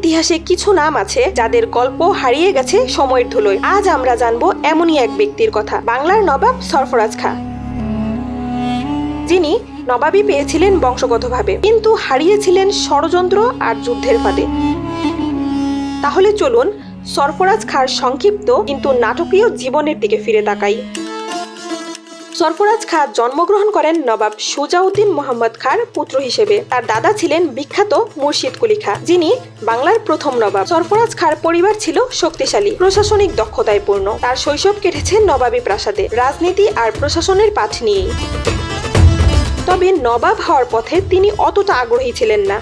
ইতিহাসে কিছু নাম আছে যাদের গল্প হারিয়ে গেছে সময়ের ধুলোয়। আজ আমরা জানব এমনই এক ব্যক্তির কথা। বাংলার নবাব সরফরাজ খা। যিনি নবাবই পেয়েছিলেন বংশগতভাবে, কিন্তু হারিয়েছিলেন ষড়যন্ত্র আর যুদ্ধের ফাঁদে। তাহলে চলুন সরফরাজ খার সংক্ষিপ্ত কিন্তু নাটকীয় জীবনের দিকে ফিরে তাকাই। সরফরাজ খা জন্মগ্রহণ করেন নবাব সুজাউদ্দিন মোহাম্মদ খার পুত্র হিসেবে। তার দাদা ছিলেন বিখ্যাত মুর্শিদ কুলি খা, যিনি বাংলার প্রথম নবাব। সরফরাজ খার পরিবার ছিল শক্তিশালী, প্রশাসনিক দক্ষতায় পূর্ণ। তার শৈশব কেটেছে নবাবী প্রাসাদে, রাজনীতি আর প্রশাসনের পাঠ নিয়েই। তবে নবাব হওয়ার পথে তিনি অতটা আগ্রহী ছিলেন না।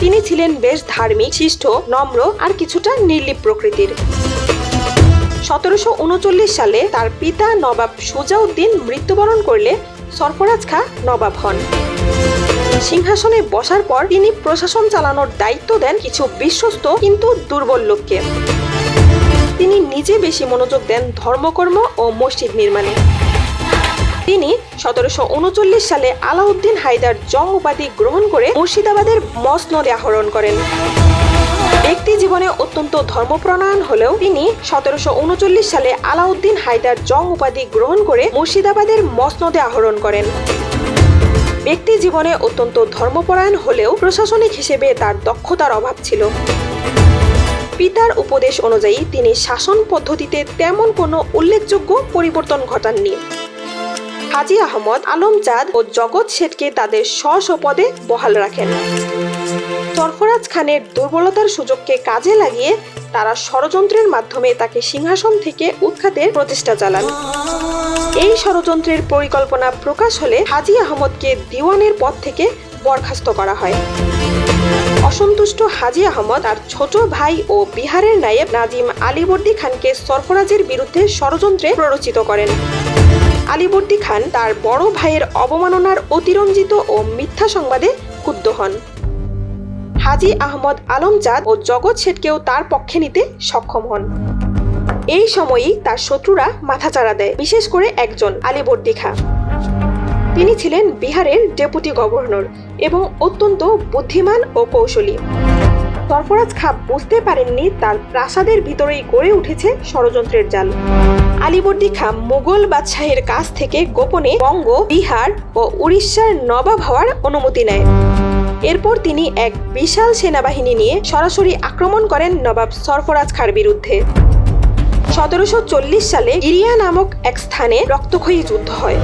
তিনি ছিলেন বেশ ধার্মিক, শিষ্ট, নম্র আর কিছুটা নির্লিপ প্রকৃতির। সতেরোশো উনচল্লিশ সালে তার পিতা নবাব সুজাউদ্দিন মৃত্যুবরণ করলে সরফরাজ খা নবাব হন। সিংহাসনে বসার পর তিনি প্রশাসন চালানোর দায়িত্ব দেন কিছু বিশ্বস্ত কিন্তু দুর্বল লোককে। তিনি নিজে বেশি মনোযোগ দেন ধর্মকর্ম ও মসজিদ নির্মাণে। তিনি সতেরোশো উনচল্লিশ সালে আলাউদ্দিন হায়দার জং উপাধি গ্রহণ করে মুর্শিদাবাদের মসনদে আহরণ করেন। ব্যক্তি জীবনে অত্যন্ত ধর্মপ্রণয়ন হলেও তিনি সতেরোশো উনচল্লিশ সালে আলাউদ্দিন হায়দার জং উপাধি গ্রহণ করে মুর্শিদাবাদের মসনদে আহরণ করেন। ব্যক্তি জীবনে অত্যন্ত ধর্মপরায়ণ হলেও প্রশাসনিক হিসেবে তার দক্ষতার অভাব ছিল। পিতার উপদেশ অনুযায়ী তিনি শাসন পদ্ধতিতে তেমন কোনো উল্লেখযোগ্য পরিবর্তন ঘটাননি। হাজি আহমদ আলম চাঁদ ও জগৎ শেঠকে তাদের স্ব পদে বহাল রাখেন। সরফরাজ খানের দুর্বলতার সুযোগকে কাজে লাগিয়ে তারা ষড়যন্ত্রের মাধ্যমে তাকে সিংহাসন থেকে উৎখাতের প্রচেষ্টা চালান। এই ষড়যন্ত্রের পরিকল্পনা প্রকাশ হলে হাজি আহমদকে দিওয়ানের পদ থেকে বরখাস্ত করা হয়। অসন্তুষ্ট হাজি আহমদ, তার ছোট ভাই ও বিহারের নায়েব নাজিম আলিবর্দী খানকে সরফরাজের বিরুদ্ধে ষড়যন্ত্রে প্ররোচিত করেন। আলিবর্দী খান তার বড় ভাইয়ের অবমাননার অতিরঞ্জিত ও মিথ্যা সংবাদে ক্ষুব্ধ হন। হাজি আহমদ আলমজাদ ও জগৎ শেঠকেও তার পক্ষে নিতে সক্ষম হন। এই সময়ই তার শত্রুরা মাথাচাড়া দেয়, বিশেষ করে একজন আলিবর্দী খা তিনি ছিলেন বিহারের ডেপুটি গভর্নর এবং অত্যন্ত বুদ্ধিমান ও কৌশলী। সরফরাজ খা বুঝতে পারেননি তার প্রাসাদের ভিতরেই গড়ে উঠেছে ষড়যন্ত্রের জাল। আলিবর্দী খা মুঘল বাদশাহের কাছ থেকে গোপনে বঙ্গ, বিহার ও উড়িষ্যার নবাব হওয়ার অনুমতি নেয়। এরপর তিনি এক বিশাল সেনাবাহিনী নিয়ে সরাসরি আক্রমণ করেন নবাব সরফরাজ খার বিরুদ্ধে। সতেরোশো চল্লিশ সালে গিরিয়া নামক এক স্থানে রক্তক্ষয়ী যুদ্ধ হয়।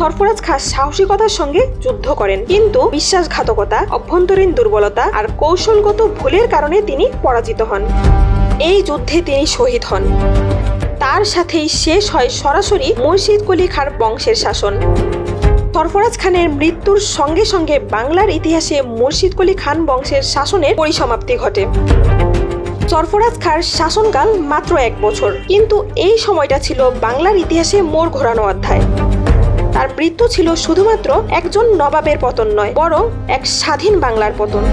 সরফরাজ খান সাহসিকতার সঙ্গে যুদ্ধ করেন, কিন্তু বিশ্বাসঘাতকতা, অভ্যন্তরীণ দুর্বলতা আর কৌশলগত ভুলের কারণে তিনি পরাজিত হন। এই যুদ্ধে তিনি শহীদ হন। তার সাথেই শেষ হয় সরাসরি মুর্শিদ কলি খার বংশের শাসন। সরফরাজ খানের মৃত্যুর সঙ্গে সঙ্গে বাংলার ইতিহাসে মুর্শিদ কলি খান বংশের শাসনের পরিসমাপ্তি ঘটে। সরফরাজ খার শাসনকাল মাত্র এক বছর, কিন্তু এই সময়টা ছিল বাংলার ইতিহাসে মোড় ঘোরানো অধ্যায়। তার মৃত্যু ছিল শুধুমাত্র একজন নবাবের পতন নয়, বরং এক স্বাধীন বাংলার পতন।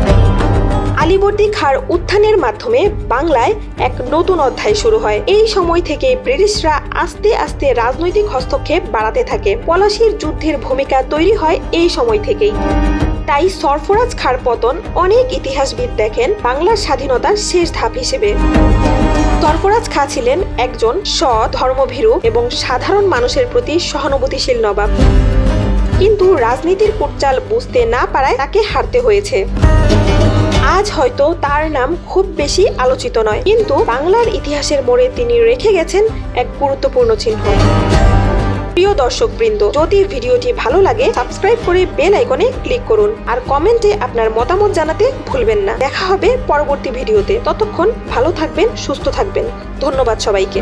আলিবর্দী খার উত্থানের মাধ্যমে বাংলায় এক নতুন অধ্যায় শুরু হয়। এই সময় থেকে ব্রিটিশরা আস্তে আস্তে রাজনৈতিক হস্তক্ষেপ বাড়াতে থাকে। পলাশির যুদ্ধের ভূমিকা তৈরি হয় এই সময় থেকেই। তাই সরফরাজ খার পতন অনেক ইতিহাসবিদ দেখেন বাংলার স্বাধীনতার শেষ ধাপ হিসেবে। সরফরাজ খা ছিলেন একজন সৎ ধর্মভীরু এবং সাধারণ মানুষের প্রতি সহানুভূতিশীল নবাব। কিন্তু রাজনীতির কুটচাল বুঝতে না পারায় তাকে হারতে হয়েছে। আজ হয়তো তার নাম খুব বেশি আলোচিত নয়, কিন্তু বাংলার ইতিহাসের মোড়ে তিনি রেখে গেছেন এক গুরুত্বপূর্ণ চিহ্ন। প্রিয় দর্শক বৃন্দ যদি ভিডিওটি ভালো লাগে, সাবস্ক্রাইব করে বেল আইকনে ক্লিক করুন, আর কমেন্টে আপনার মতামত জানাতে ভুলবেন না। দেখা হবে পরবর্তী ভিডিওতে। ততক্ষণ ভালো থাকবেন, সুস্থ থাকবেন। ধন্যবাদ সবাইকে।